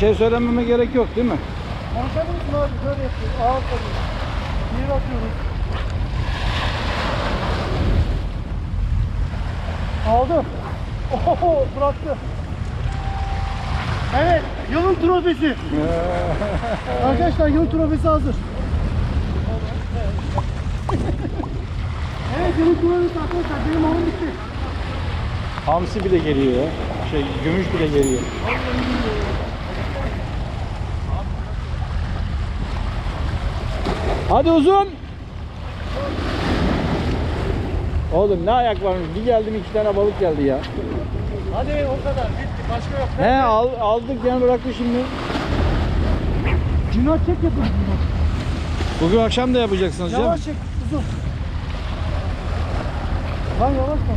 şey söylememe gerek yok değil mi? Konuşabilirsin abi böyle yapıyoruz. Ağır kalıyor. Bir atıyoruz. Aldı. Oho bıraktı. Evet yılın trofesi. Arkadaşlar yılın trofesi hazır. evet yılın trofesi arkadaşlar benim alım bitti. Hamsi bile geliyor ya. Şey gümüş bile geliyor. Hadi uzun. Oğlum ne ayak varmış. Bir geldim iki tane balık geldi ya. Hadi o kadar bitti başka yok. He al, aldık yani bıraktı şimdi. Cüneyt çek yapın. Bugün akşam da yapacaksınız canım. Yavaş çek uzun. Lan yavaş lan.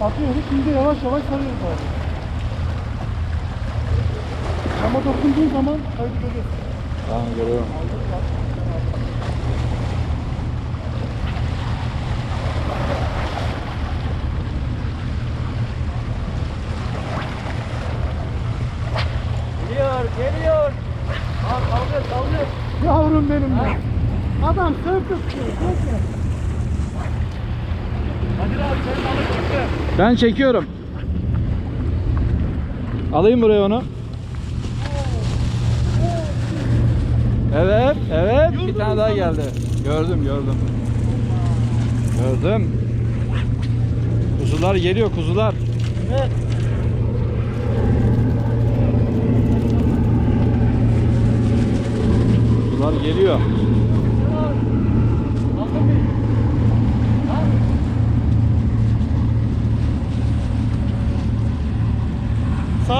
Atıyoruz şimdi yavaş yavaş sarıyoruz abi. Ama dokunduğun zaman kaydı görüyorsun. Tamam görüyorum. Geliyor, geliyor. Aa, sallıyor, sallıyor. Yavrum benim be. Adam sırtı tutuyor. Neyse. Hadi abi senin balık çıktı. Ben çekiyorum. Alayım buraya onu. Evet, evet. Bir tane daha geldi. Gördüm, gördüm. Gördüm. Kuzular geliyor, kuzular. Evet. Kuzular geliyor.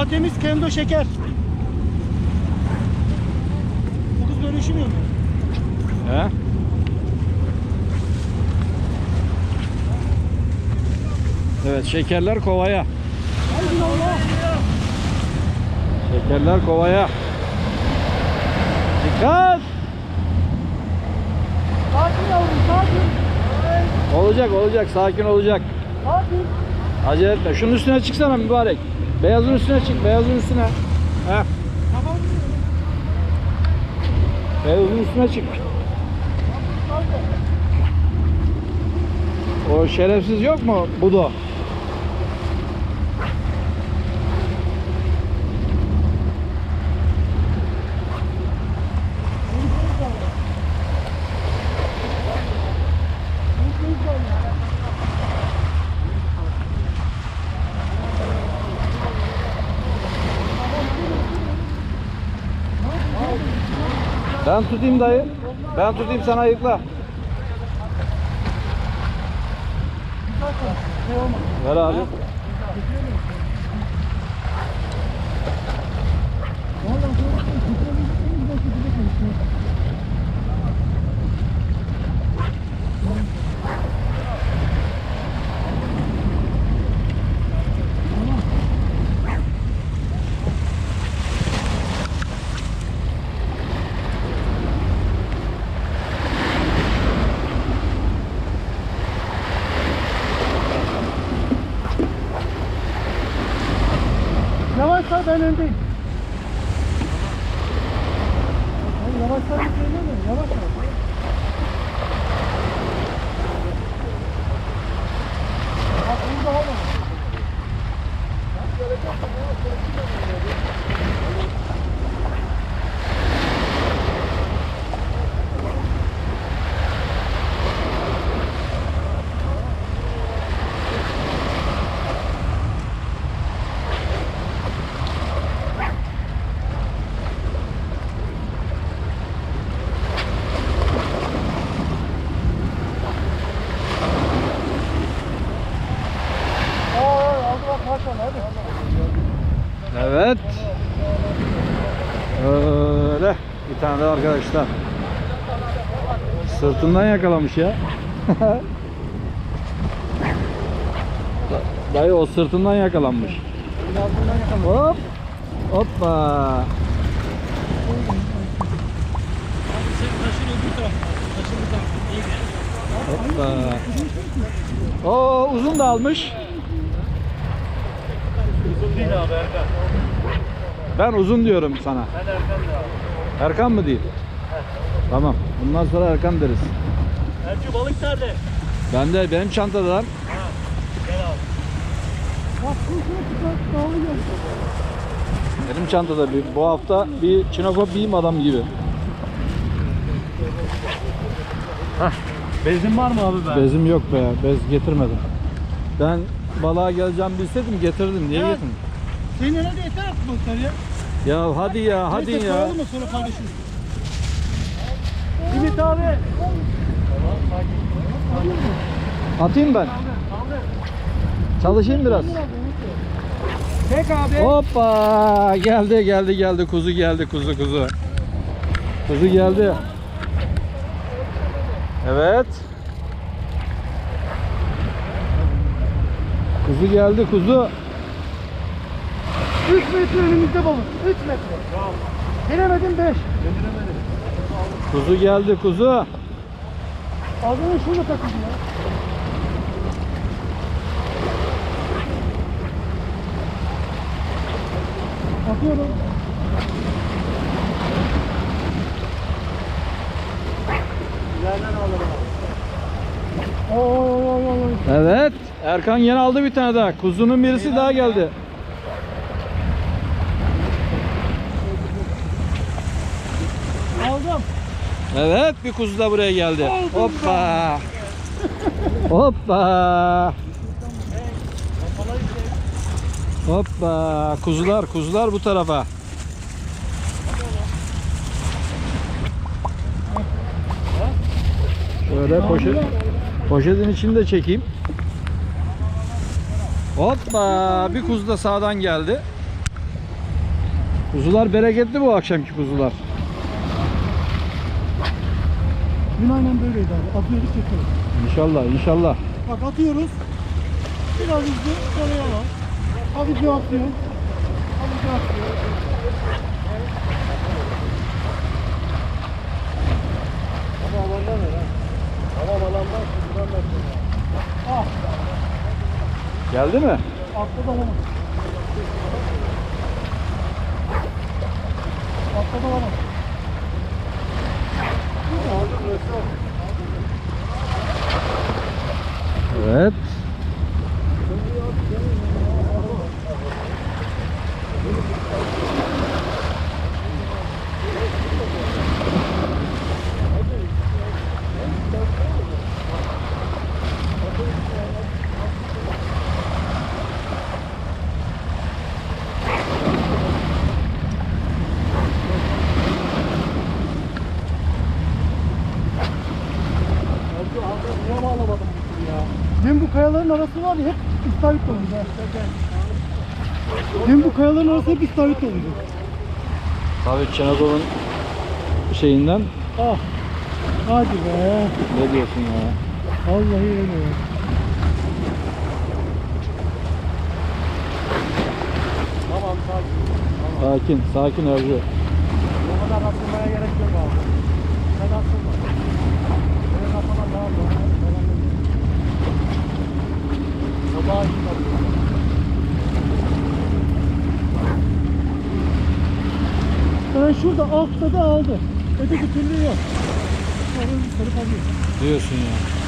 Saatimiz kendo şeker. Bu kız böyle üşümüyor mu? He? Evet, şekerler kovaya. Haydi Allah. Şekerler kovaya. Dikkat! Sakin yavrum, sakin. Olacak, olacak. Sakin olacak. Sakin. Acele etme. Şunun üstüne çıksana mübarek. Beyazın üstüne çık. Beyazın üstüne. Heh. Beyazın üstüne çık. O şerefsiz yok mu Budo? Ben tutayım dayı. Ben tutayım sana ayıkla. Ver abi. Vallahi なのに山から Sırtından yakalamış ya. Dayı o sırtından yakalanmış. Hop. Hoppa. Hoppa. Oo uzun da almış. Uzun değil abi Erkan. Ben uzun diyorum sana. Ben Erkan da. Erkan mı değil? Tamam. Bundan sonra Erkan deriz. Ercü balık nerede? Bende benim çantada lan. Gel abi. Bak. Benim çantada bir, bu hafta bir çinokop yiyeyim adam gibi. Benzin var mı abi ben? Bezim yok be. Bez getirmedim. Ben balığa geleceğim bilseydim getirdim. Niye getirdim? Senin herhalde yeter balıklar ya. Ya hadi ya hadi Neyse, ya. koyalım mı sonra paylaşırız. Ümit abi. Atayım ben. Çalışayım biraz. Tek abi. Hoppa geldi geldi geldi kuzu geldi kuzu kuzu. Kuzu geldi. Evet. Kuzu geldi kuzu. 3 metre önümüzde balık. 3 metre. Denemedim 5. Kuzu geldi kuzu. Adını şurada takıldı ya. Atıyorum. Alırım abi. Oy oy oy oy. Evet. Erkan yine aldı bir tane daha. Kuzunun birisi daha geldi. Aldım. Evet bir kuzu da buraya geldi. Hoppa. Hoppa. Hoppa. Kuzular kuzular bu tarafa. Şöyle poşet, poşetin içini de çekeyim. Hoppa. Bir kuzu da sağdan geldi. Kuzular bereketli bu akşamki kuzular. Dün aynen böyleydi abi. Atıyorduk çekiyorduk. İnşallah inşallah. Bak atıyoruz. Biraz hızlı sonra yavaş. Hafifçe atlıyor. Hafifçe atlıyor. Ama alandan ver ha. Tamam alandan kuzudan ver. Ah Geldi mi? atladı ama. Atladı ama. Evet. Niye bağlamadım bu ya? Dün bu kayaların arası var ya hep istavrit doluydu. Dün bu kayaların arası hep istavrit doluydu. Tabii Çenakov'un şeyinden Ah. Hadi be. ne diyorsun ya? Vallahi öyle ya. Tamam sakin. Sakin, sakin Ercü. O kadar atılmaya gerek yok abi. Sen atılma. Senin atman daha doğru. Ben anladım. Sabah iyi bakıyorum. Ben şurada altta da aldı. Öteki türlü yok. Kalıyor. Diyorsun ya.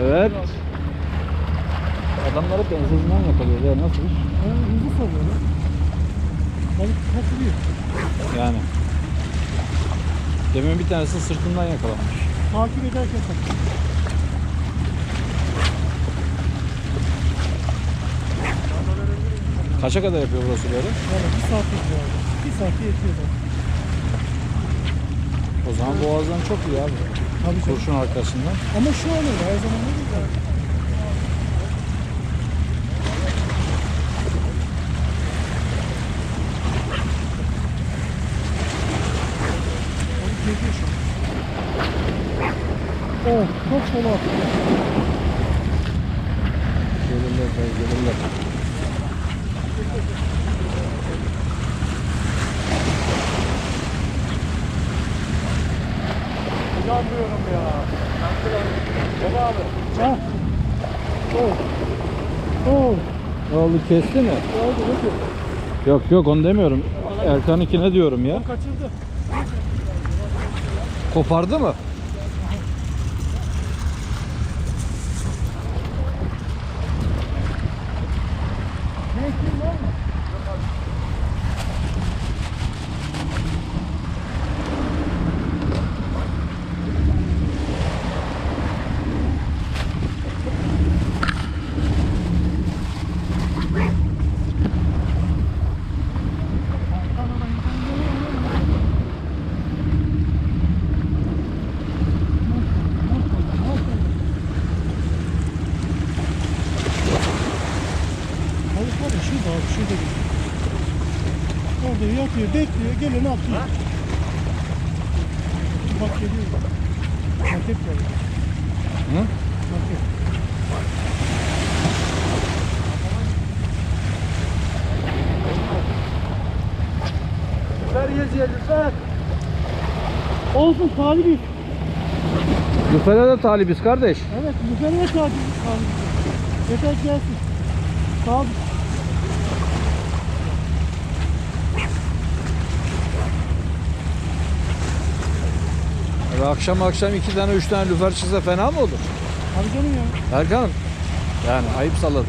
Evet. Adamları benzinliğinden yakalıyor ya nasıl iş? Hızlı salıyor lan. Balık kaçırıyor. Yani. Demin bir tanesi sırtından yakalanmış. Takip ederken kaçırıyor. Kaça kadar yapıyor burası böyle? Yani bir saat yapıyor abi. Bir saate yetiyor da. O zaman boğazdan çok iyi abi. Tabii. Kurşun arkasından. Ama şu an öyle. Her zaman öyle. yani. Oh çok sola. Gelirler sen gelirler. İnanmıyorum ya. Baba abi. Ha. Oh. Oh. Ne oldu kesti mi? Oldu oldu. Yok yok onu demiyorum. Erkan'ınkine diyorum ya. Kaçırdı. Kopardı mı? Mevkim var mı? Hayır hadi şurada abi şurada bir. Yatıyor bekliyor geleni atıyor. Bak geliyor. Maket var. Hı? Maket. Lüfer geziyor lüfer. Olsun talibiz. Lüfer'e de talibiz kardeş. Evet yukarıya talibiz. talibiz. Yeter gelsin. Sağ ol. Ve akşam akşam iki tane üç tane lüfer çıksa fena mı olur? Hadi canım ya. Erkan'ım. Yani ayıp salladım.